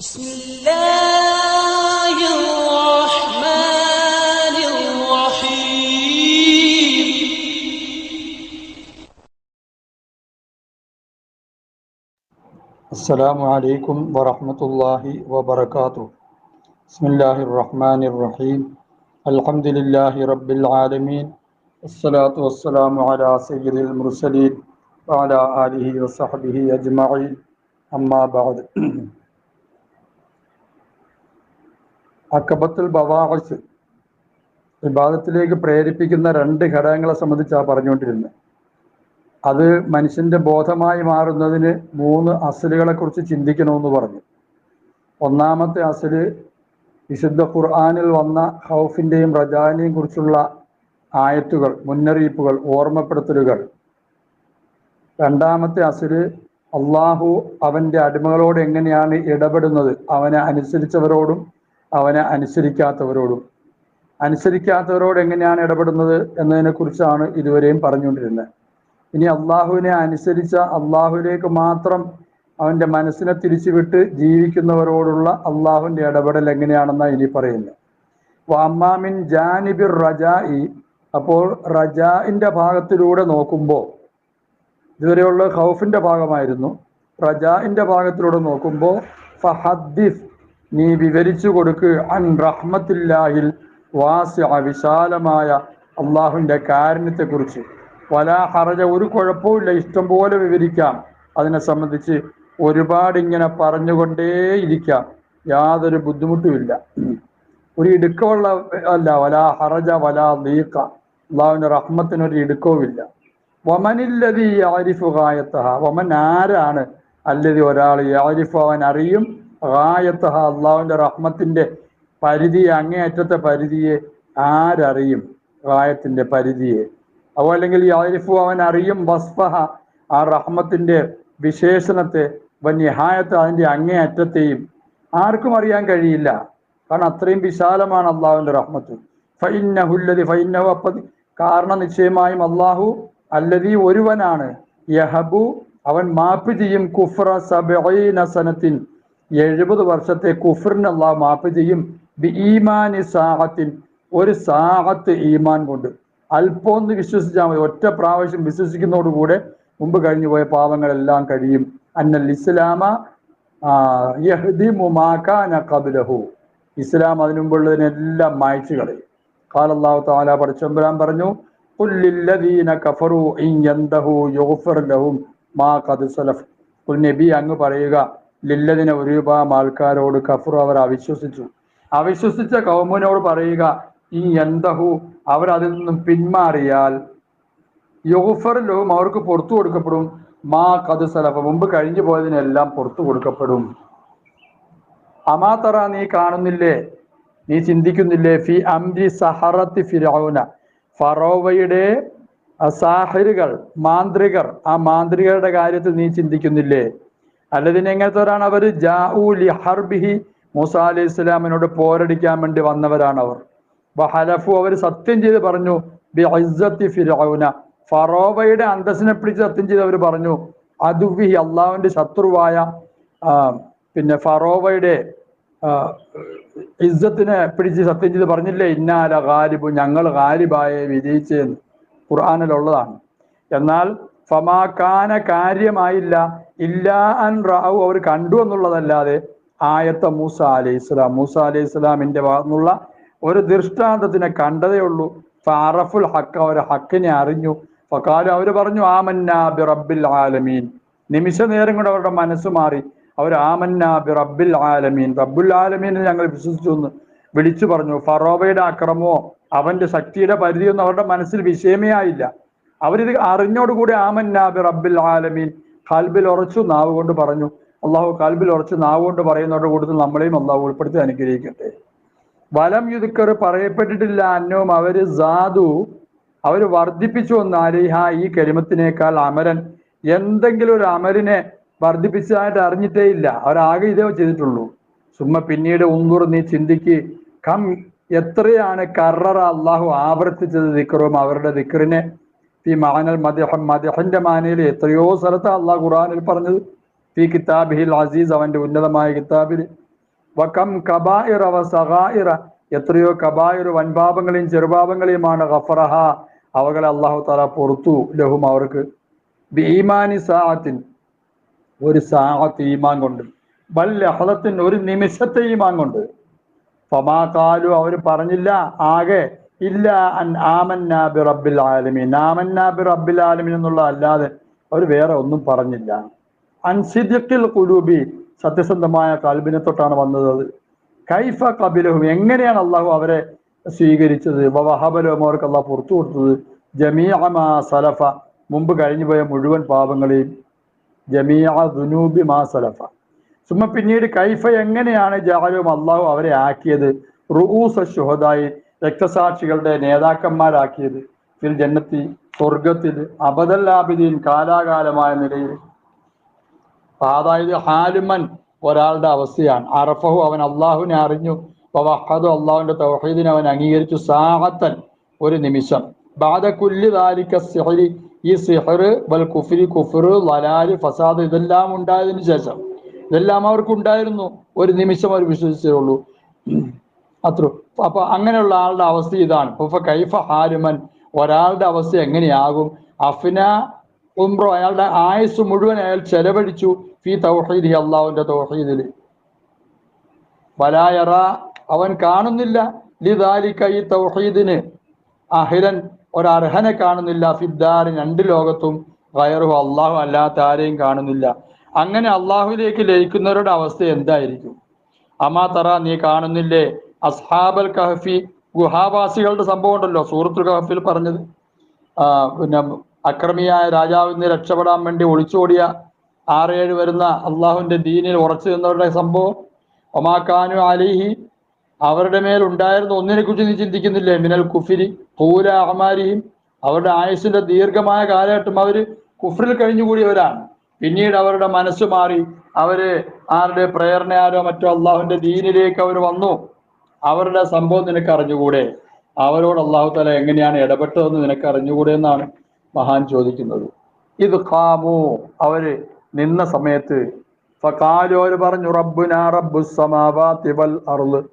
بسم الله الرحمن الرحيم. السلام عليكم ورحمة الله وبركاته. بسم الله الرحمن الرحيم. الحمد لله رب العالمين. الصلاة والسلام على سيد المرسلين وعلى آله وصحبه أجمعين. أما بعد. അക്കബത്തുൽ ബവാഹസ് വിവാദത്തിലേക്ക് പ്രേരിപ്പിക്കുന്ന രണ്ട് ഘടകങ്ങളെ സംബന്ധിച്ചാണ് പറഞ്ഞുകൊണ്ടിരുന്നത് അത് മനുഷ്യന്റെ ബോധമായി മാറുന്നതിന് മൂന്ന് അസലുകളെ കുറിച്ച് ചിന്തിക്കണമെന്ന് പറഞ്ഞു. ഒന്നാമത്തെ അസൽ വിശുദ്ധ ഖുർആാനിൽ വന്ന ഹൗഫിന്റെയും റജാനെയും കുറിച്ചുള്ള ആയത്തുകൾ മുന്നറിയിപ്പുകൾ ഓർമ്മപ്പെടുത്തലുകൾ. രണ്ടാമത്തെ അസൽ അള്ളാഹു അവന്റെ അടിമകളോട് എങ്ങനെയാണ് ഇടപെടുന്നത് അവനെ അനുസരിച്ചവരോടും അവനെ അനുസരിക്കാത്തവരോടും. അനുസരിക്കാത്തവരോട് എങ്ങനെയാണ് ഇടപെടുന്നത് എന്നതിനെ കുറിച്ചാണ് ഇതുവരെയും പറഞ്ഞുകൊണ്ടിരുന്നത്. ഇനി അള്ളാഹുവിനെ അനുസരിച്ച അള്ളാഹുവിലേക്ക് മാത്രം അവന്റെ മനസ്സിനെ തിരിച്ചുവിട്ട് ജീവിക്കുന്നവരോടുള്ള അള്ളാഹുവിന്റെ ഇടപെടൽ എങ്ങനെയാണെന്നാണ് ഇനി പറയുന്നത്. വാമാമിൻ ജാനിബിർ റജായി അപ്പോൾ റജാഇന്റെ ഭാഗത്തിലൂടെ നോക്കുമ്പോൾ ഇതുവരെയുള്ള ഹൗഫിന്റെ ഭാഗമായിരുന്നു. റജാഇന്റെ ഭാഗത്തിലൂടെ നോക്കുമ്പോൾ ഫഹദ്ദിഫ് നീ വിവരിച്ചു കൊടുക്ക്. അൻ റഹ്മത്തില്ലാഹിൽ വാസി വിശാലമായ അള്ളാഹുവിന്റെ കാരുണ്യത്തെക്കുറിച്ച്. വലാ ഹറജ ഒരു കുഴപ്പവുമില്ല. ഇഷ്ടം പോലെ വിവരിക്കാം. അതിനെ സംബന്ധിച്ച് ഒരുപാട് ഇങ്ങനെ പറഞ്ഞുകൊണ്ടേയിരിക്കാം യാതൊരു ബുദ്ധിമുട്ടുമില്ല. ഒരു ഇടുക്കമുള്ള അല്ല വലാ ഹറജ വലാ ദീഖ. അള്ളാഹുവിന്റെ റഹ്മത്തിന് ഒരു ഇടുക്കവുമില്ല. വമനില്ലതി യാരിഫു ഗായത്തഹ. വമൻ ആരാണ്? അല്ലതി ഒരാൾ യാരിഫു അവൻ അറിയും. ഗായത്തഹ അള്ളാഹുവിന്റെ റഹ്മത്തിന്റെ പരിധി അങ്ങേയറ്റത്തെ പരിധിയെ ആരറിയും? റായത്തിന്റെ പരിധിയെ. അവ അല്ലെങ്കിൽ യാരിഫു അവൻ അറിയും വസ്ഫഹ ആ റഹ്മത്തിന്റെ വിശേഷണത്തെ വന്യഹായത്തെ അതിന്റെ അങ്ങേയറ്റത്തെയും. ആർക്കും അറിയാൻ കഴിയില്ല. കാരണം അത്രയും വിശാലമാണ് അള്ളാഹുവിന്റെ റഹ്മത്ത്. ഫൈന്നഹുല്ലതി ഫൈന്നഹു അപ്പതി കാരണം നിശ്ചയമായും അള്ളാഹു അല്ലതി ഒരുവനാണ്. യഹബു അവൻ മാപ്പ് ചെയ്യും. കുഫ്ര സബഈന സനത്തിൻ. എഴുപത് വർഷത്തെ കുഫറിന് അള്ളാഹു മാപ്പ് ചെയ്യും. ബി ഈമാനി സാഹത്തിൻ ഒരു സാഹത്ത് ഈമാൻ കൊണ്ട്. അല്പമൊന്ന് വിശ്വസിച്ചാൽ മതി. ഒറ്റ പ്രാവശ്യം വിശ്വസിക്കുന്നതോടുകൂടെ മുമ്പ് കഴിഞ്ഞു പോയ പാവങ്ങളെല്ലാം കഴിയും. അന്നൽ ഇസ്ലാമ കബിലഹു ഇസ്ലാം അതിനു മുമ്പുള്ളതിനെല്ലാം മായ്ച്ചു കളയും. കാലല്ലാഹു താല പഠിച്ചമ്പരാൻ പറഞ്ഞു മാ ഖദ് സലഫ്. കുൽ നബി അങ്ങ് പറയുക ലില്ലദിന ഒരു വിഭാഗം ആൾക്കാരോട് കഫറു അവർ അവിശ്വസിച്ചു. അവിശ്വസിച്ച കൗമുനോട് പറയുക ഈ എന്തഹു? അവർ അതിൽ നിന്നും പിന്മാറിയാൽ യുഗഫർ ലഹും അവർക്ക് പുറത്തു കൊടുക്കപ്പെടും. മാ കത് സലഫ മുമ്പ് കഴിഞ്ഞു പോയതിനെല്ലാം പുറത്തു കൊടുക്കപ്പെടും. അമാതറ നീ കാണുന്നില്ലേ? നീ ചിന്തിക്കുന്നില്ലേ? ഫി അംരി സഹറത്തി ഫിറൌന ഫറോവയുടെ സാഹിറുകൾ മാന്ത്രികർ ആ മാന്ത്രികരുടെ കാര്യത്തിൽ നീ ചിന്തിക്കുന്നില്ലേ? അല്ലതിന് എങ്ങനത്തവരാണ് അവർ ജാഊ ഹർബിഹി മൂസ അലി ഇസ്ലാമിനോട് പോരടിക്കാൻ വേണ്ടി വന്നവരാണ് അവർ. ഹലഫു അവർ സത്യം ചെയ്ത് പറഞ്ഞു ബി ഫറോവയുടെ അന്തസ്സിനെ പിടിച്ച് സത്യം ചെയ്ത് അവർ പറഞ്ഞു അതുവിഹി അള്ളാഹുവിന്റെ ശത്രുവായ പിന്നെ ഫറോവയുടെ ഇസ്സത്തിനെ പിടിച്ച് സത്യം ചെയ്ത് പറഞ്ഞില്ലേ ഇന്നാല ഗാലിബു ഞങ്ങൾ ഗാലിബായ വിജയിച്ചെന്ന്. ഖുർആാനിലുള്ളതാണ്. എന്നാൽ ഫമാക്കാന കാര്യമായില്ല. ഇല്ലാ അൻ റാവു അവർ കണ്ടു എന്നുള്ളതല്ലാതെ ആയത്ത മൂസ അലൈഹി ഇസ്ലാം മൂസ അലൈഹി ഇസ്ലാമിന്റെ ഭാഗത്തുനിന്നുള്ള ഒരു ദൃഷ്ടാന്തത്തിനെ കണ്ടതേ ഉള്ളൂ. ഫാറഫുൽ ഹക്ക് അവർ ഹക്കിനെ അറിഞ്ഞു. ഫക്കാലം അവർ പറഞ്ഞു ആമന്നാ ബി റബ്ബിൽ ആലമീൻ. നിമിഷ നേരം കൊണ്ട് അവരുടെ മനസ്സ് മാറി. അവർ ആമന്നാ ബി റബ്ബിൽ ആലമീൻ റബ്ബുൽ ആലമീനെ ഞങ്ങൾ വിശ്വസിച്ചു എന്ന് വിളിച്ചു പറഞ്ഞു. ഫറോവയുടെ അക്രമമോ അവന്റെ ശക്തിയുടെ പരിധിയൊന്നും അവരുടെ മനസ്സിൽ വിഷയമേ ആയില്ല. അവരിത് അറിഞ്ഞോടുകൂടി ആമന്നാ ബി റബ്ബിൽ ആലമീൻ. കാൽബിൽ ഉറച്ചു നാവ് കൊണ്ട് പറഞ്ഞു അള്ളാഹു കാൽബിൽ ഉറച്ചു നാവ് കൊണ്ട് പറയുന്നവരുടെ കൂട്ടത്തിൽ നമ്മളെയും അള്ളാഹു ഉൾപ്പെടുത്തി അനുഗ്രഹിക്കട്ടെ. വലം യുദ്ധക്കർ പറയപ്പെട്ടിട്ടില്ല അന്നവും അവർ സാധു അവർ വർദ്ധിപ്പിച്ചു വന്നാലേ അലിഹ ഈ കരിമത്തിനേക്കാൾ അമരൻ. എന്തെങ്കിലും ഒരു അമരിനെ വർദ്ധിപ്പിച്ചതായിട്ട് അറിഞ്ഞിട്ടേ ഇല്ല. അവരാകെ ഇതേ ചെയ്തിട്ടുള്ളൂ. സുമ്മ പിന്നീട് ഉന്തൂർ നീ ചിന്തിക്ക്. കം എത്രയാണ് കററ അള്ളാഹു ആവർത്തിച്ചത് ദിക്കറും അവരുടെ ദിക്കറിനെ ഈ മാനൽ മദിഹം മദഹന്റെ മാനയിൽ എത്രയോ സ്ഥലത്ത് അള്ളാഹ് ഖുറാനിൽ പറഞ്ഞത്. ഫി കിതാബിഹിൽ അസീസ് അവന്റെ ഉന്നതമായ കിതാബിൽ വകം കബായിറ വ സഹായിറ എത്രയോ കബായിർ വൻപാപങ്ങളെയും ചെറുപാപങ്ങളെയുമാണ് ഖഫറഹ അവകളെ അള്ളാഹു താല പുറത്തു. ലഹും അവർക്ക് ബീമാനി സാഹത്തിൻ ഒരു സാഹത്ത് ഈമാൻ കൊണ്ട്. ബൽ ഒരു നിമിഷത്തെ ഈമാൻ കൊണ്ട്. ഫമാ കാലു അവർ പറഞ്ഞില്ല ആകെ ഇല്ല അൻ റബ്ബിൽ ആലമീൻ. ആമന്നാ ബി റബ്ബിൽ ആലമീൻ എന്നുള്ള അല്ലാതെ അവർ വേറെ ഒന്നും പറഞ്ഞില്ല. അൻസിദ്യക്കിൽ കുലൂബി സത്യസന്ധമായ കൽബിനെ തൊട്ടാണ് വന്നത്. കൈഫ കബിലഹും എങ്ങനെയാണ് അള്ളാഹു അവരെ സ്വീകരിച്ചത്? വഹബലഹും അവർക്ക് അള്ളാഹു പുറത്തു കൊടുത്തത്. ജമീഅമാ സലഫ മുമ്പ് കഴിഞ്ഞു പോയ മുഴുവൻ പാപങ്ങളെയും. ജമീഅ ദുനൂബി മാ സലഫ. സുമ പിന്നീട് കൈഫ എങ്ങനെയാണ് ജാലും അള്ളാഹു അവരെ ആക്കിയത്? റുഊസ ഷുഹദായി രക്തസാക്ഷികളുടെ നേതാക്കന്മാരാക്കിയത് ഫിൽ ജന്നത്തി സ്വർഗത്തിൽ അബദല്ലാബിദീൻ കാലാകാലമായ നിലയിൽ. അതായത് ഹാലുമൻ ഒരാളുടെ അവസ്ഥയാണ്. അറഫഹു അവൻ അള്ളാഹുവിനെ അറിഞ്ഞു. വഹദു അള്ളാഹുവിന്റെ തൗഹീദിനെ അവൻ അംഗീകരിച്ചു. സാഹത്തൻ ഒരു നിമിഷം. ബാദ കുല്ലി ദാലിക സിഹരി. ഈ സിഹർ ബൽ കുഫിരി കുഫർ വലാൽ ഫസാദ് ഇതെല്ലാം ഉണ്ടായതിനു ശേഷം. ഇതെല്ലാം അവർക്ക് ഉണ്ടായിരുന്നു. ഒരു നിമിഷം അവർ വിശ്വസിച്ചേ ഉള്ളൂ. അത്ര അപ്പൊ അങ്ങനെയുള്ള ആളുടെ അവസ്ഥ ഇതാണ്. കൈഫ ഹാരുമൻ ഒരാളുടെ അവസ്ഥ എങ്ങനെയാകും? അഫ്ന ഉംറോ അയാളുടെ ആയുസ് മുഴുവൻ അയാൾ ചെലവഴിച്ചു ഫി തൗഹീദി അള്ളാഹുവിന്റെ തൗഹീദിൽ വലായറ അവൻ കാണുന്നില്ല. ലിദാലിക്ക ഈ തൗഹീദിന് അഹിരൻ ഒരർഹനെ കാണുന്നില്ല. ഫിദ്ദാറിൻ രണ്ട് ലോകത്തും വയറും അള്ളാഹു അല്ലാത്ത ആരെയും കാണുന്നില്ല. അങ്ങനെ അള്ളാഹുവിലേക്ക് ലയിക്കുന്നവരുടെ അവസ്ഥ എന്തായിരിക്കും? അമാ തറ നീ കാണുന്നില്ലേ? അസ്ഹാബൽ കഹഫി ഗുഹാവാസികളുടെ സംഭവം ഉണ്ടല്ലോ സൂറത്തുൽ കഹഫിൽ പറഞ്ഞത്. പിന്നെ അക്രമിയായ രാജാവിൽ നിന്ന് രക്ഷപ്പെടാൻ വേണ്ടി ഒളിച്ചോടിയ ആറേഴ് വരുന്ന അള്ളാഹുവിന്റെ ദീനിൽ ഉറച്ചു നിന്നവരുടെ സംഭവം. ഒമാക്കാനു അലിഹി അവരുടെ മേൽ ഉണ്ടായിരുന്ന ഒന്നിനെ കുറിച്ച് നീ ചിന്തിക്കുന്നില്ലേ? മിനൽ കുഫിരി പൂല അഹമാരിയും അവരുടെ ആയുസിന്റെ ദീർഘമായ കാലഘട്ടം അവർ കുഫറിൽ കഴിഞ്ഞുകൂടിയവരാണ്. പിന്നീട് അവരുടെ മനസ്സ് മാറി. അവർ ആരുടെ പ്രേരണയാലോ മറ്റോ അള്ളാഹുവിന്റെ ദീനിലേക്ക് അവർ വന്നു. അവരുടെ സംഭവം നിനക്ക് അറിഞ്ഞുകൂടെ? അവരോട് അള്ളാഹു തല എങ്ങനെയാണ് ഇടപെട്ടതെന്ന് നിനക്ക് അറിഞ്ഞുകൂടെ എന്നാണ് മഹാൻ ചോദിക്കുന്നത്. ഇത് ഖാമു. അവർ നിന്ന സമയത്ത് പറഞ്ഞു റബ്ബുന റബ്ബു സമാവാതി അർൾ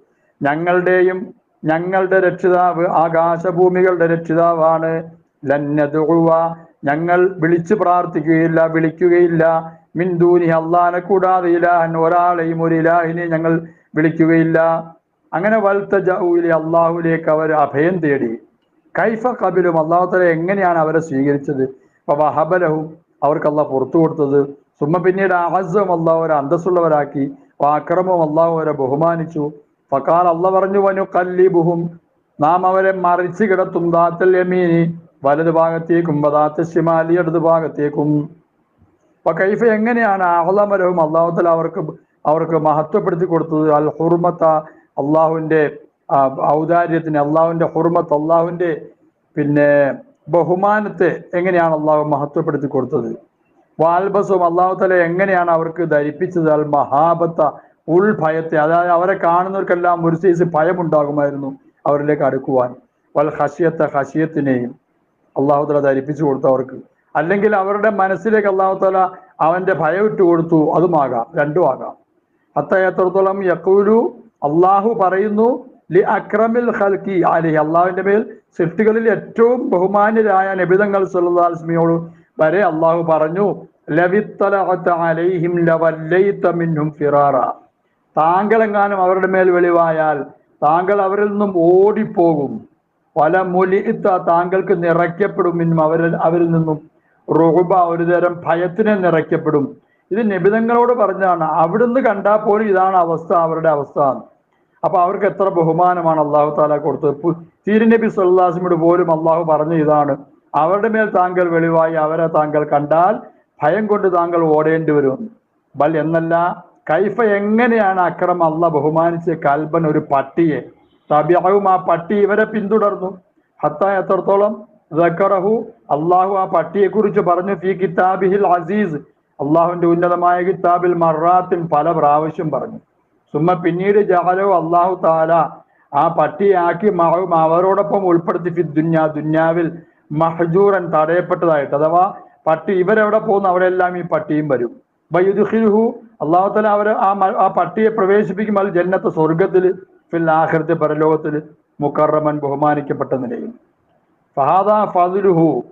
ഞങ്ങളുടെയും ഞങ്ങളുടെ രക്ഷിതാവ് ആകാശഭൂമികളുടെ രക്ഷിതാവാണ്. ലന്നതുവ ഞങ്ങൾ വിളിച്ചു പ്രാർത്ഥിക്കുകയില്ല വിളിക്കുകയില്ല. മിന്ദൂനി അള്ളാനെ കൂടാതെ ഇലാഹൻ ഒരാളെയും ഒരു ഇലാഹിനെ ഞങ്ങൾ വിളിക്കുകയില്ല. അങ്ങനെ വലുത്ത ജൗലി അള്ളാഹുലേക്ക് അവർ അഭയം തേടി. കൈഫ കബിലും അള്ളാഹുത്തല എങ്ങനെയാണ് അവരെ സ്വീകരിച്ചത്? അപ്പൊ വഹബലഹും അവർക്ക് അള്ളാഹ് പുറത്തു കൊടുത്തത്. സുമ്മ പിന്നീട് അഹസും അള്ളാഹു അവരെ അന്തസ്സുള്ളവരാക്കി. അക്രമവും അള്ളാഹു അവരെ ബഹുമാനിച്ചു. ഫക്കാൽ അള്ള പറഞ്ഞു വനു കല്ലിബുഹും നാം അവരെ മറിച്ച് കിടത്തും. ദാത്തൽ യമീനി വലതു ഭാഗത്തേക്കും വദാത്ത ശിമാലി ഇടതു ഭാഗത്തേക്കും. അപ്പൊ കൈഫ എങ്ങനെയാണ് അഹ്ലമലഹും അള്ളാഹുത്തല അവർക്ക് അവർക്ക് മഹത്വപ്പെടുത്തി കൊടുത്തത്? അൽ ഹുർമത്ത അള്ളാഹുവിന്റെ ആ, ഔദാര്യത്തിന് അള്ളാഹുവിന്റെ ഹുർമത്ത് അള്ളാഹുവിന്റെ പിന്നെ ബഹുമാനത്തെ എങ്ങനെയാണ് അള്ളാഹു മഹത്വപ്പെടുത്തി കൊടുത്തത്? വാൽബസും അള്ളാഹു തല എങ്ങനെയാണ് അവർക്ക് ധരിപ്പിച്ചത്? അൽ മഹാബത്ത ഉൾഭയത്തെ അതായത് അവരെ കാണുന്നവർക്കെല്ലാം ഒരു സൈസ് ഭയമുണ്ടാകുമായിരുന്നു അവരിലേക്ക് അടുക്കുവാൻ. വൽ ഹഷിയത്തെ ഹഷിയത്തിനെയും അള്ളാഹു തല ധരിപ്പിച്ചു കൊടുത്തു അവർക്ക് അല്ലെങ്കിൽ അവരുടെ മനസ്സിലേക്ക് അള്ളാഹു തല അവന്റെ ഭയം ഇട്ട് കൊടുത്തു അതുമാകാം രണ്ടുമാകാം. അത്തയത്രത്തോളം യക്കൂലു അള്ളാഹു പറയുന്നു ലി അക്രമിൽ ഹൽക്കി അലി അള്ളാഹുവിന്റെ മേൽ സൃഷ്ടികളിൽ ഏറ്റവും ബഹുമാന്യരായ നബിതങ്ങൾ സല്ലാസ്മിയോട് വരെ അള്ളാഹു പറഞ്ഞു താങ്കളെങ്ങാനും അവരുടെ മേൽ വെളിവായാൽ താങ്കൾ അവരിൽ നിന്നും ഓടിപ്പോകും. പല മുലിത്ത താങ്കൾക്ക് നിറയ്ക്കപ്പെടും. അവരിൽ അവരിൽ നിന്നും റുഹുബ ഒരു തരം ഭയത്തിനെ നിറയ്ക്കപ്പെടും. ഇത് നിബിതങ്ങളോട് പറഞ്ഞാണ് അവിടുന്ന് കണ്ടാൽ പോലും ഇതാണ് അവസ്ഥ അവരുടെ അവസ്ഥ അപ്പൊ അവർക്ക് എത്ര ബഹുമാനമാണ് അള്ളാഹു താല കൊടുത്തത്. തിരുനബി സല്ലാസിനോട് പോലും അള്ളാഹു പറഞ്ഞു ഇതാണ്. അവരുടെ മേൽ താങ്കൾ വെളിവായി അവരെ താങ്കൾ കണ്ടാൽ ഭയം കൊണ്ട് താങ്കൾ ഓടേണ്ടി വരും. ബൽ എന്നല്ല കൈഫ എങ്ങനെയാണ് അക്രം അല്ല ബഹുമാനിച്ച കൽബൻ ഒരു പട്ടിയെ തബിയവും ആ പട്ടി ഇവരെ പിന്തുടർന്നു. ഹത്ത എത്രത്തോളം? റഹു അള്ളാഹു ആ പട്ടിയെ കുറിച്ച് പറഞ്ഞു ഫി കിതാബിഹിൽ അസീസ് അള്ളാഹുവിന്റെ ഉന്നതമായ കിതാബിൽ മറാത്തിൻ പല പ്രാവശ്യം പറഞ്ഞു. സുമ്മ പിന്നീട് ജഹലോ അള്ളാഹു താല ആ പട്ടിയാക്കി മഹവും അവരോടൊപ്പം ഉൾപ്പെടുത്തി ഫി ദുന്യ ദുന്യാവിൽ മഹജൂറൻ തടയപ്പെട്ടതായിട്ട്. അഥവാ പട്ടി ഇവരെവിടെ പോകുന്നു അവരെല്ലാം ഈ പട്ടിയും വരും. ബയുദ്ഖിലുഹു അള്ളാഹു തല അവർ ആ പട്ടിയെ പ്രവേശിപ്പിക്കും. അത് ജന്നത്ത് സ്വർഗത്തിൽ ഫിൽ ആഹൃത്യ പരലോകത്തിൽ മുക്കറമൻ ബഹുമാനിക്കപ്പെട്ട നിലയിൽ. ഫഹാദ ഫതുലുഹു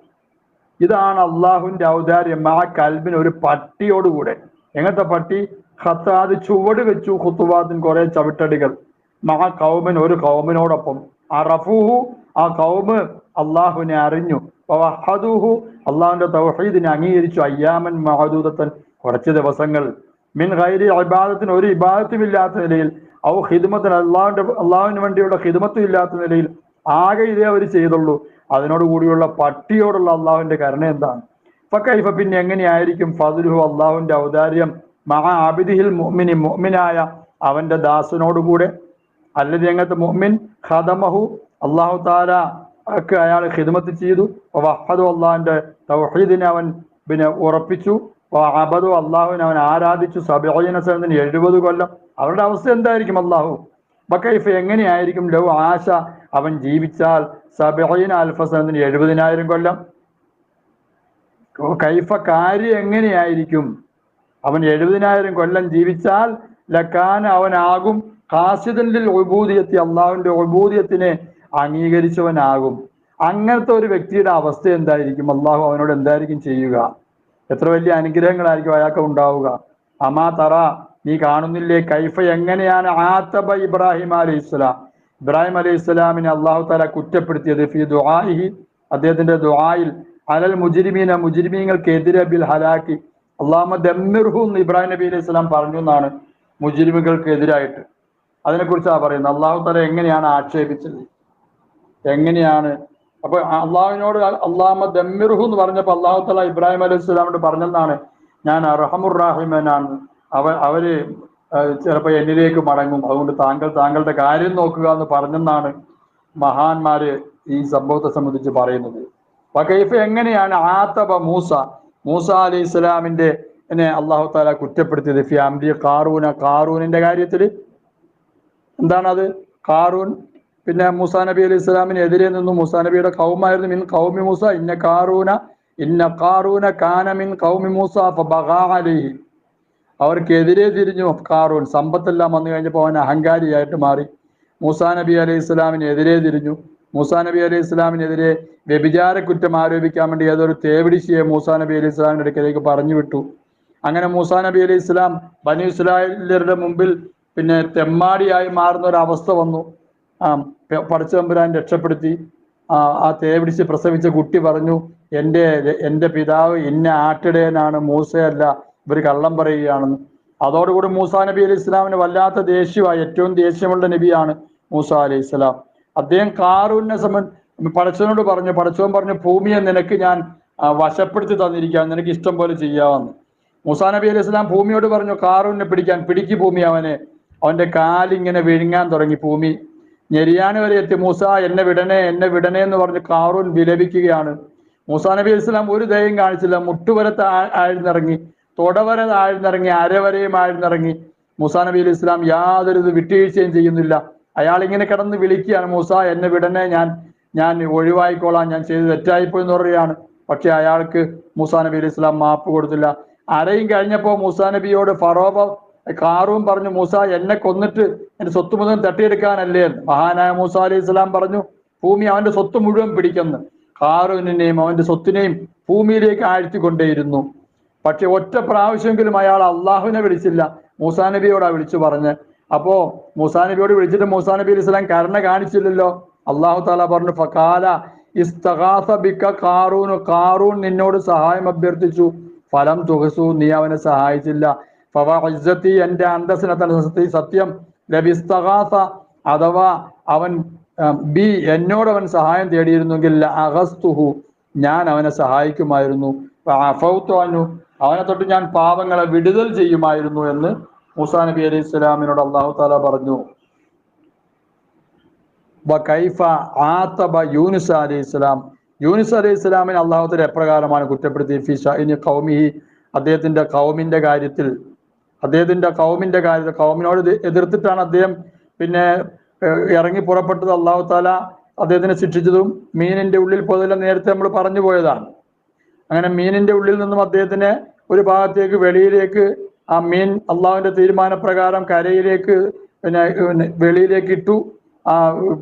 ഇതാണ് അള്ളാഹുവിന്റെ ഔദാര്യം. ആ കൽബിന് ഒരു പട്ടിയോടുകൂടെ. എങ്ങനത്തെ പട്ടി? ഖത്താത് ചുവട് വെച്ചു ഖുത്തുവാദിൻ കുറെ ചവിട്ടടികൾ. മഹ കൗമൻ ഒരു കൗമിനോടൊപ്പം. ആ റഫൂഹു ആ കൗമ് അള്ളാഹുവിനെ അറിഞ്ഞു. വഹദൂഹു അള്ളാഹുവിന്റെ തൗഹീദിനെ അംഗീകരിച്ചു. അയ്യാമൻ മഹദൂദത്തൻ കുറച്ച് ദിവസങ്ങൾ. മിൻ ഗൈരി അബാദത്തിന് ഒരു ഇബാദത്തും ഇല്ലാത്ത നിലയിൽ ഔ ഹിദ്മത്തിന് അള്ളാഹുവിന്റെ അള്ളാഹുവിന് വേണ്ടിയുള്ള ഹിദ്മത്തും ഇല്ലാത്ത നിലയിൽ ആകെ ഇതേ അവർ ചെയ്തുള്ളൂ. അതിനോട് കൂടിയുള്ള പട്ടിയോടുള്ള അള്ളാഹുവിന്റെ കരുണ എന്താണ്? ഇപ്പൊ കൈഫ പിന്നെ എങ്ങനെയായിരിക്കും? ഫതുലുഹു അള്ളാഹുവിന്റെ ഔദാര്യം. മഹാ അബിദിഹിൽ മുഅ്മിനി മുഅ്മിനായ അവന്റെ ദാസനോടുകൂടെ അല്ലെങ്കിൽ എങ്ങനത്തെ മുഅ്മിൻ ഖദമഹു. അള്ളാഹു താല ഒക്കെ അയാൾ ഖിദ്മത്ത് ചെയ്തു. വഹദു അള്ളാഹിന്റെ തൗഹീദിനെ അവൻ പിന്നെ ഉറപ്പിച്ചു. അബദു അള്ളാഹുവിനെ അവൻ ആരാധിച്ചു. സബീന സനത്തിന് എഴുപത് കൊല്ലം. അവരുടെ അവസ്ഥ എന്തായിരിക്കും അള്ളാഹു? ബക്കൈഫ് എങ്ങനെയായിരിക്കും? ലവ് ആശ അവൻ ജീവിച്ചാൽ സബീന അൽഫസനത്തിന് എഴുപതിനായിരം കൊല്ലം. കൈഫ കാര്യം എങ്ങനെയായിരിക്കും? അവൻ എഴുപതിനായിരം കൊല്ലം ജീവിച്ചാൽ ലക്കാൻ അവനാകും. കാസിദന്റെ ഒബൂദിയത്തി അള്ളാഹുവിന്റെ ഒബൂദിയത്തിനെ അംഗീകരിച്ചവനാകും. അങ്ങനത്തെ ഒരു വ്യക്തിയുടെ അവസ്ഥ എന്തായിരിക്കും? അള്ളാഹു അവനോട് എന്തായിരിക്കും ചെയ്യുക? എത്ര വലിയ അനുഗ്രഹങ്ങളായിരിക്കും അയാൾക്ക് ഉണ്ടാവുക? അമാ തറ നീ കാണുന്നില്ലേ? കൈഫ എങ്ങനെയാണ് ആത്തബ ഇബ്രാഹിം അലൈഹി ഇസ്ലാം ഇബ്രാഹിം അലൈഹി ഇസ്ലാമിനെ അള്ളാഹു താല കുറ്റപ്പെടുത്തിയത് ഫി ദുആഇഹി അദ്ദേഹത്തിന്റെ ദുആയിൽ അലൽ മുജിരിമീന മുജിരിമീങ്ങൾക്കെതിരെ ബിൽ ഹലാക്കി. ദമ്മിർഹു എന്ന് ഇബ്രാഹിം നബി അലൈഹി സ്വലാം പറഞ്ഞു എന്നാണ് മുജിരിമുകൾക്ക് എതിരായിട്ട് അതിനെക്കുറിച്ചാണ് പറയുന്നത് അള്ളാഹു തല എങ്ങനെയാണ് ആക്ഷേപിച്ചത്? എങ്ങനെയാണ്? അപ്പൊ അള്ളാഹുവിനോട് അള്ളാഹ എന്ന് പറഞ്ഞപ്പോൾ അള്ളാഹു തല ഇബ്രാഹിം അലൈഹി സ്വലാമിനോട് പറഞ്ഞെന്നാണ് ഞാൻ അറഹമുറാഹിമനാണ് അവ അവർ ചിലപ്പോൾ എന്നിലേക്ക് മടങ്ങും. അതുകൊണ്ട് താങ്കൾ താങ്കളുടെ കാര്യം നോക്കുക എന്ന് പറഞ്ഞെന്നാണ് മഹാന്മാര് ഈ സംഭവത്തെ സംബന്ധിച്ച് പറയുന്നത്. വകൈഫ് എങ്ങനെയാണ് ആത്തബ മൂസ? മൂസ അലി ഇസ്ലാമിന്റെ എന്നെ അള്ളാഹു താല കുറ്റപ്പെടുത്തിയത്? ഫാമിലി കാറൂന കാറൂനിന്റെ കാര്യത്തിൽ എന്താണത്? കാറൂൻ പിന്നെ മൂസാ നബി അലി ഇസ്ലാമിനെതിരെ നിന്നു. മൂസാ നബിയുടെ കൗമായിരുന്നു മിൻ കൗമി മൂസ ഇന്ന കാറൂന ഇന്ന കാറൂന കാന മിൻ കൗമി മൂസ അലൈഹി. അവർക്കെതിരെ തിരിഞ്ഞു കാറൂൻ സമ്പത്തെല്ലാം വന്നു കഴിഞ്ഞപ്പോൾ അവൻ അഹങ്കാരിയായിട്ട് മാറി. മൂസാ നബി അലൈഹി ഇസ്ലാമിനെതിരെ തിരിഞ്ഞു. മൂസാ നബി അലൈഹി ഇസ്ലാമിനെതിരെ വ്യഭിചാര കുറ്റം ആരോപിക്കാൻ വേണ്ടി ഏതൊരു തേവിടിശിയെ മൂസാ നബി അലൈഹി ഇസ്ലാമിന്റെ അടുക്കലേക്ക് പറഞ്ഞു വിട്ടു. അങ്ങനെ മൂസാ നബി അലൈഹി ഇസ്ലാം ബനു ഇസ്രായേലരുടെ മുമ്പിൽ പിന്നെ തെമ്മാടിയായി മാറുന്ന ഒരു അവസ്ഥ വന്നു. ആ പടച്ചതമ്പുരാൻ രക്ഷപ്പെടുത്തി. ആ ആ തേവിടിച്ച് പ്രസവിച്ച കുട്ടി പറഞ്ഞു എന്റെ എന്റെ പിതാവ് ഇന്ന ആട്ടിടയനാണ് മൂസയല്ല. ഇവർ കള്ളം പറയുകയാണെന്ന് അതോടുകൂടി മൂസാ നബി അലി ഇസ്ലാമിന് വല്ലാത്ത ദേഷ്യമായി ഏറ്റവും ദേഷ്യമുള്ള നബിയാണ് മൂസ അലി ഇസ്ലാം അദ്ദേഹം കാറൂലിനെ സംബന്ധ പടച്ചവനോട് പറഞ്ഞു പടച്ചവൻ പറഞ്ഞു ഭൂമിയെ നിനക്ക് ഞാൻ വശപ്പെടുത്തി തന്നിരിക്കാം നിനക്ക് ഇഷ്ടം പോലെ ചെയ്യാമെന്ന്. മൂസാ നബി അലി ഇസ്ലാം ഭൂമിയോട് പറഞ്ഞു കാറൂലിനെ പിടിക്കാൻ പിടിക്ക് ഭൂമി അവനെ. അവന്റെ കാലിങ്ങനെ വിഴുങ്ങാൻ തുടങ്ങി ഭൂമി. ഞെരിയാൻ വരെ എത്തി. മൂസ എന്നെ വിടണേ എന്നെ വിടണേ എന്ന് പറഞ്ഞ് കാറൂൻ വിലപിക്കുകയാണ്. മൂസാ നബി അലി ഇസ്ലാം ഒരു ദയം കാണിച്ചില്ല. മുട്ടുവരത്ത് ആഴ്ന്നിറങ്ങി. തൊടവര ആഴ്ന്നിറങ്ങി അരവരെയും ആഴ്ന്നിറങ്ങി. മൂസാ നബി അലി ഇസ്ലാം യാതൊരു വിട്ടുവീഴ്ചയും ചെയ്യുന്നില്ല. അയാൾ ഇങ്ങനെ കിടന്ന് വിളിക്കുകയാണ് മൂസ എന്നെ വിടനെ ഞാൻ ഞാൻ ഒഴിവായിക്കോളാം ഞാൻ ചെയ്ത് തെറ്റായിപ്പോയി എന്ന് പറയുകയാണ്. പക്ഷെ അയാൾക്ക് മൂസാ നബി അലി ഇസ്ലാം മാപ്പ് കൊടുത്തില്ല. അരയും കഴിഞ്ഞപ്പോൾ മൂസാ നബിയോട് ഫറോബ കാറും പറഞ്ഞു മൂസ എന്നെ കൊന്നിട്ട് എന്റെ സ്വത്ത് മുഴുവൻ തട്ടിയെടുക്കാനല്ലേ മഹാനായ മൂസ അലി ഇസ്ലാം പറഞ്ഞു ഭൂമി അവന്റെ സ്വത്ത് മുഴുവൻ പിടിക്കുന്നു കാറുവിനെയും അവന്റെ സ്വത്തിനെയും ഭൂമിയിലേക്ക് ആഴ്ത്തിക്കൊണ്ടേയിരുന്നു. പക്ഷെ ഒറ്റ പ്രാവശ്യമെങ്കിലും അയാൾ അള്ളാഹുവിനെ വിളിച്ചില്ല. മൂസാ നബിയോടാ വിളിച്ചു പറഞ്ഞ്. അപ്പോ മൂസാ നബിയോട് വിളിച്ചിട്ട് മൂസാ നബി അലൈഹി സ്വലാം കരുണ കാണിച്ചില്ലല്ലോ. അള്ളാഹു താല പറഞ്ഞു ഫകാല ഇസ്തഗാസ ബിക്ക കാറൂൻ നിന്നോട് സഹായം അഭ്യർത്ഥിച്ചു. ഫലം തുഹസു നീ അവനെ സഹായിച്ചില്ല. ഫവ ഇസ്സത്തി എന്റെ അന്തസ്സിനത്തിന്റെ സത്യ- ലബിസ്തഖാസ അഥവാ അവൻ ബി എന്നോട് അവൻ സഹായം തേടിയിരുന്നെങ്കിൽ അഗസ്തുഹു ഞാൻ അവനെ സഹായിക്കുമായിരുന്നു. അവനെ തൊട്ട് ഞാൻ പാപങ്ങളെ വിടുതൽ ചെയ്യുമായിരുന്നു എന്ന് മൂസാ നബി അലൈഹി സ്വലാമിനോട് അള്ളാഹു താല പറഞ്ഞു. വകൈഫ ആത്തബ യൂനുസ് അലൈഹി യൂനുസ് സ്വലാമിനെ അള്ളാഹുത്തല എപ്രകാരമാണ് കുറ്റപ്പെടുത്തി ഫിഷ ഇനി കൗമിഹി അദ്ദേഹത്തിന്റെ കൗമിന്റെ കാര്യത്തിൽ അദ്ദേഹത്തിന്റെ കൗമിന്റെ കാര്യത്തിൽ കൗമിനോട് എതിർത്തിട്ടാണ് അദ്ദേഹം പിന്നെ ഇറങ്ങി പുറപ്പെട്ടത്. അള്ളാഹു താല അദ്ദേഹത്തിനെ ശിക്ഷിച്ചതും മീനിന്റെ ഉള്ളിൽ പോയതെല്ലാം നേരത്തെ നമ്മൾ പറഞ്ഞു പോയതാണ്. അങ്ങനെ മീനിന്റെ ഉള്ളിൽ നിന്നും അദ്ദേഹത്തിന് ഒരു ഭാഗത്തേക്ക് വെളിയിലേക്ക് ആ മീൻ അള്ളാഹുവിന്റെ തീരുമാനപ്രകാരം കരയിലേക്ക് പിന്നെ വെളിയിലേക്ക് ഇട്ടു. ആ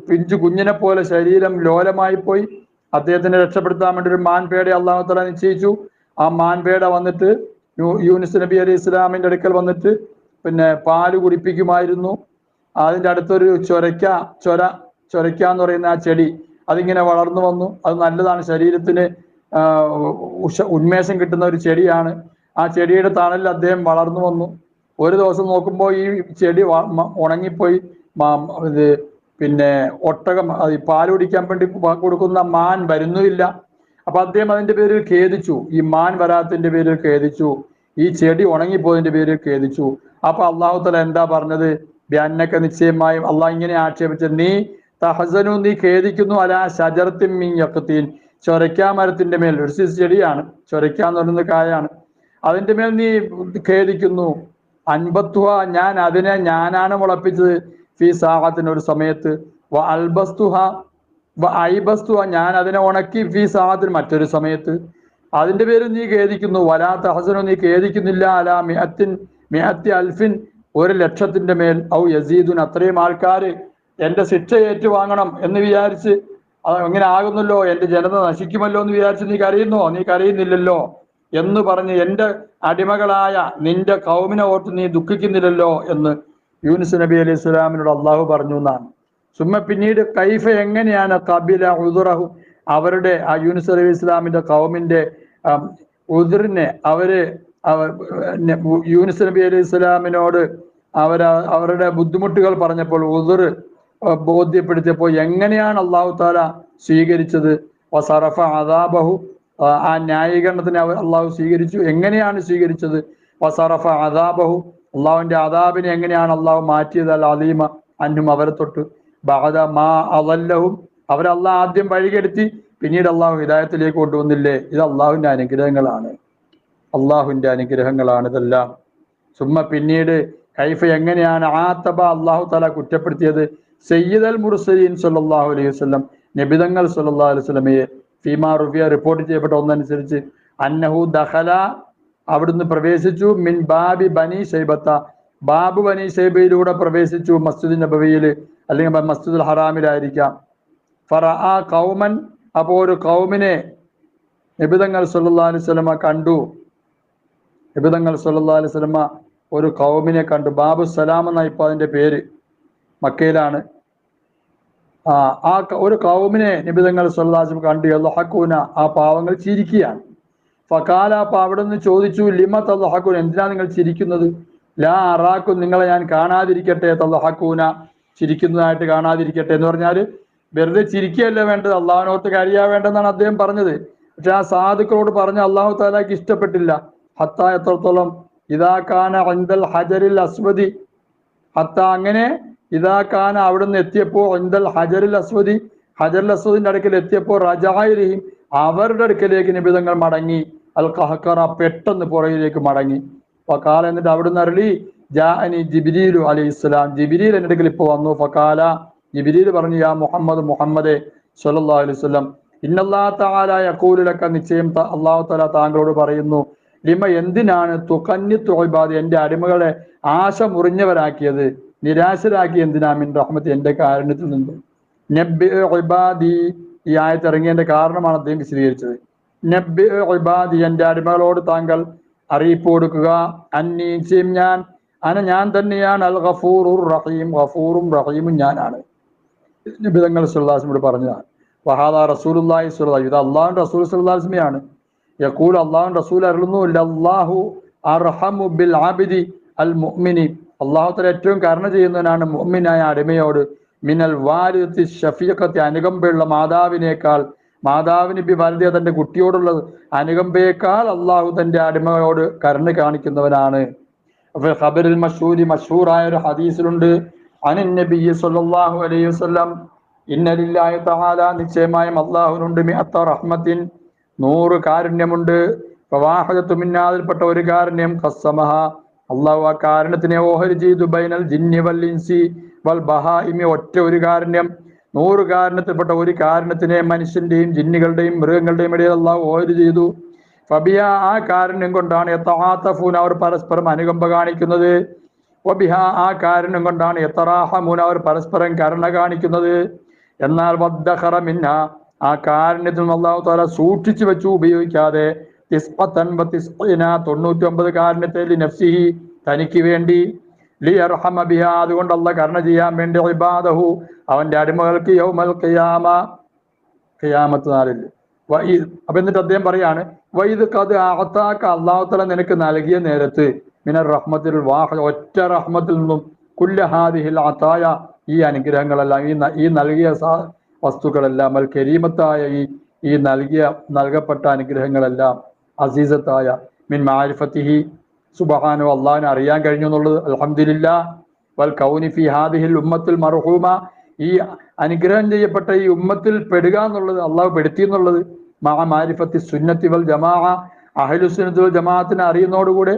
പിഞ്ചു കുഞ്ഞിനെ പോലെ ശരീരം ലോലമായി പോയി. അദ്ദേഹത്തിനെ രക്ഷപ്പെടുത്താൻ വേണ്ടി ഒരു മാൻപേട അള്ളാഹു തല നിശ്ചയിച്ചു. ആ മാൻപേട വന്നിട്ട് യൂനിസ് നബി അലി ഇസ്ലാമിന്റെ അടുക്കൽ വന്നിട്ട് പിന്നെ പാൽ കുടിപ്പിക്കുമായിരുന്നു. അതിന്റെ അടുത്തൊരു ചൊരയ്ക്ക ചൊര ചൊരയ്ക്ക എന്ന് പറയുന്ന ആ ചെടി അതിങ്ങനെ വളർന്നു വന്നു. അത് നല്ലതാണ് ശരീരത്തിന്. ഉഷ ഉന്മേഷം കിട്ടുന്ന ഒരു ചെടിയാണ്. ആ ചെടിയുടെ തണലിൽ അദ്ദേഹം വളർന്നു വന്നു. ഒരു ദിവസം നോക്കുമ്പോൾ ഈ ചെടി മ- ഉണങ്ങിപ്പോയി. ഇത് പിന്നെ ഒട്ടകം ഈ പാൽ കുടിക്കാൻ വേണ്ടി കൊടുക്കുന്ന മാൻ വരുന്നുമില്ല. അപ്പൊ അദ്ദേഹം അതിന്റെ പേരിൽ ഖേദിച്ചു. ഈ മാൻ വരാത്തതിന്റെ പേരിൽ ഖേദിച്ചു. ഈ ചെടി ഉണങ്ങിപ്പോയതിന്റെ പേരിൽ ഖേദിച്ചു. അപ്പൊ അള്ളാഹു തല എന്താ പറഞ്ഞത്? ബ്യാനൊക്കെ നിശ്ചയമായും അള്ളാഹ് ഇങ്ങനെ ആക്ഷേപിച്ചത് നീ തഹസനു നീ ഖേദിക്കുന്നു അല ഷജറത്തിൻ മീൻ യക്കത്തീൻ ചൊരയ്ക്കാ മരത്തിന്റെ മേൽ ഒരു സിസ് ചെടിയാണ് ചൊരയ്ക്ക എന്ന് പറയുന്ന കായാണ്. അതിന്റെ മേൽ നീ ഖേദിക്കുന്നു. അൻപത്തുഹ ഞാൻ അതിനെ ഞാനാണ് മുളപ്പിച്ചത്. ഫി സാഹത്തിന് ഒരു സമയത്ത് അൽബസ്തുഹ ഐബസ്തുഹ ഞാൻ അതിനെ ഉണക്കി ഫി സാഹത്തിന് മറ്റൊരു സമയത്ത്. അതിന്റെ പേര് നീ ഖേദിക്കുന്നു. വലാ ഹസനോ നീ ഖേദിക്കുന്നില്ല. അല മിഹത്തിൻ മിഹത്തി അൽഫിൻ ഒരു ലക്ഷത്തിന്റെ മേൽ. ഔ യസീദുൻ അത്രയും ആൾക്കാര് എന്റെ ശിക്ഷ ഏറ്റുവാങ്ങണം എന്ന് വിചാരിച്ച് അത് അങ്ങനെ ആകുന്നല്ലോ എന്റെ ജനത നശിക്കുമല്ലോ എന്ന് വിചാരിച്ച് നീ കരയുന്നോ? നീ കരയുന്നില്ലല്ലോ എന്ന് പറഞ്ഞ് എന്റെ അടിമകളായ നിന്റെ കൗമിനെ ഓർത്ത് നീ ദുഃഖിക്കുന്നില്ലല്ലോ എന്ന് യൂനുസ് നബി അലൈഹി സ്വലാമിനോട് അള്ളാഹു പറഞ്ഞു എന്നാണ്. സുമ്മ പിന്നീട് കൈഫ എങ്ങനെയാണ് കബില ഉദുറഹു? അവരുടെ ആ യൂനുസ് അലൈഹി ഇസ്ലാമിന്റെ കൗമിന്റെ ആം, ഉദുറിനെ അവർ യൂനിസ് നബി അലൈഹി ഇസ്ലാമിനോട് അവർ അവരുടെ ബുദ്ധിമുട്ടുകൾ പറഞ്ഞപ്പോൾ ഉദുർ ബോധ്യപ്പെടുത്തിയപ്പോൾ എങ്ങനെയാണ് അള്ളാഹു താല സ്വീകരിച്ചത്? വസറഫ അദാബഹു. ആ ന്യായീകരണത്തിന് അവർ അള്ളാഹു സ്വീകരിച്ചു. എങ്ങനെയാണ് സ്വീകരിച്ചത്? വസറഫ അദാബഹു. അള്ളാഹുവിന്റെ അദാബിനെ എങ്ങനെയാണ് അള്ളാഹു മാറ്റിയത്? അൽ അലീമ അന്നും അവരെ തൊട്ട്. ബഹദ മാ അവല്ലഹും അവരെ അള്ളാഹ് ആദ്യം വഴികെടുത്തി. പിന്നീട് അള്ളാഹു ഹിദായത്തിലേക്ക് കൊണ്ടുവന്നില്ലേ? ഇത് അള്ളാഹുവിന്റെ അനുഗ്രഹങ്ങളാണ്. അള്ളാഹുവിന്റെ അനുഗ്രഹങ്ങളാണ് ഇതെല്ലാം. ചുമ്മാ പിന്നീട് കൈഫ എങ്ങനെയാണ് ആത്തബ അള്ളാഹു തല കുറ്റപ്പെടുത്തിയത്? സയ്യിദ് അൽ മുർസലീൻ സല്ലല്ലാഹു അലൈഹി വസല്ലം നബിതങ്ങൾ സല്ലല്ലാഹു അലൈഹി വസല്ലമയെ ഫീമാ റുഫിയ റിപ്പോർട്ട് ചെയ്യപ്പെട്ട ഒന്നനുസരിച്ച് അന്നഹു ദഖല അവിടുന്ന് പ്രവേശിച്ചു. മിൻ ബാബി ബനി ഷൈബത്ത ബാബു ബനി ഷൈബയിലൂടെ പ്രവേശിച്ചു മസ്ജിദ് നബവിയിൽ അല്ലെങ്കിൽ മസ്ജിദുൽ ഹറാമിലായിരിക്കാം. ഫറ ആ കൗമൻ അപ്പോൾ ഒരു കൗമിനെ നിബിതങ്ങൾ സല്ലല്ലാഹു അലൈഹി വസല്ലമ കണ്ടു. നിബിതങ്ങൾ സല്ലല്ലാഹു അലൈഹി വസല്ലമ ഒരു കൗമിനെ കണ്ടു. ബാബു സലാം എന്നാണ് ഇപ്പൊ അതിന്റെ പേര്. മക്കയിലാണ്. ആ ഒരു കൗമിനെ നിബിതങ്ങൾ സല്ലാസും കണ്ടു അള്ളഹക്കൂന ആ പാവങ്ങൾ ചിരിക്കുകയാണ്. ഫക്കാല അപ്പൊ അവിടെ നിന്ന് ചോദിച്ചു ലിമ തല്ലഹക്കൂന എന്തിനാ നിങ്ങൾ ചിരിക്കുന്നത്? ലാ അറാക്കും നിങ്ങളെ ഞാൻ കാണാതിരിക്കട്ടെ തല്ലഹക്കൂന ചിരിക്കുന്നതായിട്ട് കാണാതിരിക്കട്ടെ എന്ന് പറഞ്ഞാൽ വെറുതെ ചിരിക്കുകയല്ല വേണ്ടത് അള്ളാഹുനോർത്ത് കരിയാ വേണ്ടെന്നാണ് അദ്ദേഹം പറഞ്ഞത്. പക്ഷെ ആ സാധുക്കളോട് പറഞ്ഞ അള്ളാഹു താലാക്ക് ഇഷ്ടപ്പെട്ടില്ല. ഹത്ത എത്രത്തോളം ഇതാ കാന അന്തൽ ഹജറിൽ അസ്വദി. ഹത്ത അങ്ങനെ ഇതാ കാന അവിടുന്ന് എത്തിയപ്പോൾ അന്തൽ ഹജറുൽ അസ്വദി ഹജറുൽ അസ്വദിന്റെ അടുക്കൽ എത്തിയപ്പോൾ റജായിരിയും അവരുടെ അടുക്കലേക്ക് നിബിതങ്ങൾ മടങ്ങി. അൽ കഹക്കറ പെട്ടെന്ന് പുറകിലേക്ക് മടങ്ങി. ഫക്കാല എന്നിട്ട് അവിടുന്ന് അരളി ജാഅനി ജിബിരിലു അലി ഇസ്ലാം ജിബിരിൽ എന്റെ അടുക്കൽ ഇപ്പോൾ വന്നു. ഫക്കാല ജിബിരിൽ പറഞ്ഞു യാ മുഹമ്മദ് മുഹമ്മദ് സല്ലാ അലൈഹി വസല്ലം. ഇന്നല്ലാ തആല യഖൂലുലക നിശ്ചയം അള്ളാഹു തആല താങ്കളോട് പറയുന്നു ലിമ എന്തിനാണ് തുകന്നി തുഴബാദ് എന്റെ അടിമകളെ ആശ മുറിഞ്ഞവരാക്കിയത്? നിരാശരാക്കി എന്തിനാ? മിൻ റഹ്മത്ത് എന്റെ കാരണത്തിൽ നിന്ന്. നബ്ബി ഒബാദി ഈ ആയത്ത് ഇറങ്ങിയതിന്റെ കാരണമാണ് അദ്ദേഹം വിശദീകരിച്ചത്. നബ്ബി ഒബാദി എന്റെ അടിമകളോട് താങ്കൾ അറിയിപ്പ് കൊടുക്കുക. അന്നീച്ചയും ഞാൻ അന ഞാൻ തന്നെയാണ്. അൽ ഗഫൂറുർ റഹീം ഗഫൂറും റഹീമും ഞാനാണ്. നിബിതങ്ങൾ സുല്ലാസ്മിയോട് പറഞ്ഞതാണ്. വഹാദ റസൂലുല്ലാഹി സുല്ലാഹി ഇത് അള്ളാഹു റസൂൽ സുല്ലാസ്മിയാണ് യക്കൂൽ അള്ളാഹു റസൂൽ അരുളുന്നു. അല്ലാഹു അർഹമു ബിൽ ആബിദി അൽ മുഅ്മിനി അള്ളാഹു തല ഏറ്റവും കരുണ ചെയ്യുന്നവനാണ് മുഅ്മിനായ അടിമയോട്. മിനൽ വാരിദത്തി ഷഫീഖത്തി അനുകമ്പയുള്ള മാതാവിനേക്കാൾ മാതാവിന് ബി വലുതിയ തന്റെ കുട്ടിയോടുള്ള അനുകമ്പയേക്കാൾ അള്ളാഹു തന്റെ അടിമയോട് കരുണ കാണിക്കുന്നവനാണ്. ഖബറിൽ മഷൂരി മഷൂറായ ഒരു ഹദീസിലുണ്ട്. അനിൻ നബി സല്ലല്ലാഹു അലൈഹി വസല്ലം ഇന്നലില്ലായ തഹാല നിശ്ചയമായും അള്ളാഹുനുണ്ട് മിഅത്ത റഹ്മത്തിൻ. നൂറ് കാരുണ്യമുണ്ട്. ഫവാഹദത്തു മിന്നാതിൽപ്പെട്ട ഒരു കാരുണ്യം ഖസ്സമഹ. അള്ളാഹു ആ കാരണത്തിനെ ഓഹരി ചെയ്തു ബൈനൽ ജിന്നി വൽ ഇൻസി വൽ ബഹായിമി ഒറ്റ ഒരു കാരുണ്യം. നൂറ് കാരണത്തിൽപ്പെട്ട ഒരു കാരണത്തിനെ മനുഷ്യന്റെയും ജിന്നുകളുടെയും മൃഗങ്ങളുടെയും ഇടയിൽ അള്ളാഹു ഓഹരി ചെയ്തു. ഫബിയ ആ കാരണം കൊണ്ടാണ് യഥാത്തഫൂൻ അവർ പരസ്പരം അനുകമ്പ കാണിക്കുന്നത്. ഒബിഹ ആ കാരണം കൊണ്ടാണ് യത്തറാഹമൂൻ അവർ പരസ്പരം കരുണ കാണിക്കുന്നത്. എന്നാൽ വദ്ദഹറമിന്ന ആ കാരുണ്യത്തിൽ അള്ളാഹു താല സൂക്ഷിച്ചു വെച്ചു ഉപയോഗിക്കാതെ നഫ്സിഹി തനിക്ക് വേണ്ടി ലി അർഹമ ബിഹ അതുകൊണ്ട് അല്ല കരുണ ചെയ്യാൻ വേണ്ടി ഇബാദഹു. അവന്റെ അടിമകൾക്ക് യൗമൽ ഖിയാമ ഖിയാമത്ത് നാളിൽ അപ്പൊ എന്നിട്ട് അദ്ദേഹം പറയാണ് വൈദ് കത് അഹത്താക്ക അള്ളാഹുത്തല നിനക്ക് നൽകിയ നേരത്ത് മിനർ റഹ്മത്തിൽ വാഹ ഒറ്റ റഹ്മത്തിൽ നിന്നും കുല്ലഹാദിഹിൽ അത്തായ ഈ അനുഗ്രഹങ്ങളെല്ലാം ഈ ഈ നൽകിയ വസ്തുക്കളെല്ലാം അൽ കരീമത്തായ ഈ ഈ നൽകിയ നൽകപ്പെട്ട അനുഗ്രഹങ്ങളെല്ലാം അസീസത്തായ മിൻ മാരിഫത്തിഹി സുബഹാനു അള്ളാഹിനെ അറിയാൻ കഴിഞ്ഞു എന്നുള്ളത് അലഹമില്ല വൽ കൗനിഫി ഹാദിഹിൽ ഉമ്മത്തിൽ മർഹൂമ. ഈ അനുഗ്രഹം ചെയ്യപ്പെട്ട ഈ ഉമ്മത്തിൽ പെടുക എന്നുള്ളത് അള്ളാഹു പെടുത്തി എന്നുള്ളത് മാ മാരിഫത്തി സുന്നത്തി വൽ ജമാ അഹിലുസുനത്തുൽ ജമാഅത്തിനെ അറിയുന്നതോടുകൂടെ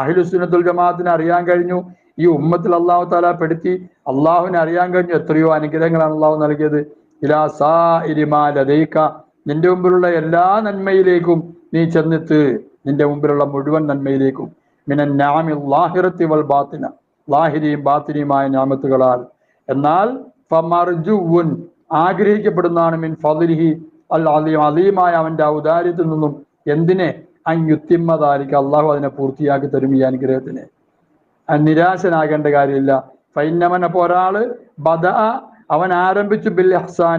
അഹിലുസുനത്തുൽ ജമാഅത്തിനെ അറിയാൻ കഴിഞ്ഞു. ഈ ഉമ്മത്തിൽ അള്ളാഹു താല പെടുത്തി അള്ളാഹുവിനെ അറിയാൻ കഴിഞ്ഞു. എത്രയോ അനുഗ്രഹങ്ങളാണ് അള്ളാഹു നൽകിയത്. ഇലാ സാ ഇരിമാ ലതൈക നിന്റെ മുമ്പിലുള്ള എല്ലാ നന്മയിലേക്കും നീ ചെന്നെത്ത്. നിന്റെ മുമ്പിലുള്ള മുഴുവൻ നന്മയിലേക്കും. മിനൻ നാമി ലാഹിറത്തി വൽ ബാത്തിന. ലാഹിരിയും ബാത്തിനിയുമായ ഞാമത്തുകളാൽ എന്നാൽ ഫമർജുവുൻ ആഗ്രഹിക്കപ്പെടുന്നതാണ് മിൻ ഫതിരിഹി അൽ അലീം അലീമായ അവന്റെ ഔദാര്യത്തിൽ നിന്നും എന്തിനെ? അയുത്തിമ്മതായിരിക്കും അള്ളാഹു അതിനെ പൂർത്തിയാക്കി തരും ഈ അനുഗ്രഹത്തിനെ. നിരാശനാകേണ്ട കാര്യമില്ല. ഫൈന്നമൻ പോരാൾ ബദ അവൻ ആരംഭിച്ചു ബിൽ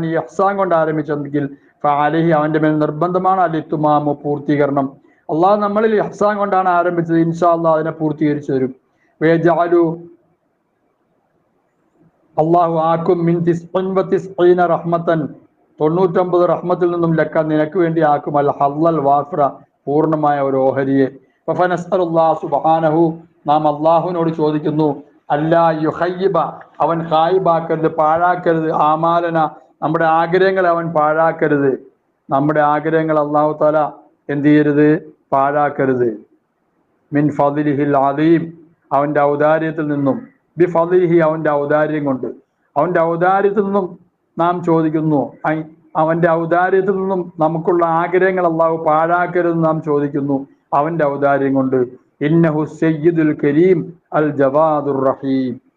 ഈ ഹസാൻ കൊണ്ട് ആരംഭിച്ചെങ്കിൽ ഫാലിഹി അവന്റെ മേൽ നിർബന്ധമാണ് അലിത്തുമാമ പൂർത്തീകരണം. അള്ളാഹ് നമ്മളിൽ ഹസാൻ കൊണ്ടാണ് ആരംഭിച്ചത്. ഇൻഷാ അള്ളാഹ് അതിനെ പൂർത്തീകരിച്ചു തരും. വേജാലു അള്ളാഹു ആക്കും മിൻ തൊണ്ണൂറ്റൊമ്പത് റഹ്മത്തിൽ നിന്നും ലക്ക നിനക്ക് വേണ്ടി ആക്കും അൽ ഹല്ലൽ വാഫ്ര പൂർണമായ ഒരു ഓഹരിയെ. നാം അള്ളാഹുവിനോട് ചോദിക്കുന്നു അല്ലാ യുഹയ്യിബ അവൻ ഹായിബാക്കരുത് പാഴാക്കരുത് ആമാലന നമ്മുടെ ആഗ്രഹങ്ങളെ അവൻ പാഴാക്കരുത്. നമ്മുടെ ആഗ്രഹങ്ങൾ അള്ളാഹു താല എന്ത് ചെയ്യരുത്? പാഴാക്കരുത്. മിൻ ഫതിലിഹിൽ അലീം അവന്റെ ഔദാര്യത്തിൽ നിന്നും. ബി ഫതിലിഹി അവന്റെ ഔദാര്യം കൊണ്ട്. അവന്റെ ഔദാര്യത്തിൽ നിന്നും നാം ചോദിക്കുന്നു. അവന്റെ ഔദാര്യത്തിൽ നിന്നും നമുക്കുള്ള ആഗ്രഹങ്ങൾ അള്ളാഹു പാഴാക്കരുതെന്ന് നാം ചോദിക്കുന്നു. അവന്റെ ഔദാര്യം കൊണ്ട്. ഇന്നഹു സയ്യിദുൽ കരീം അൽ ജവാദുർ റഹീം.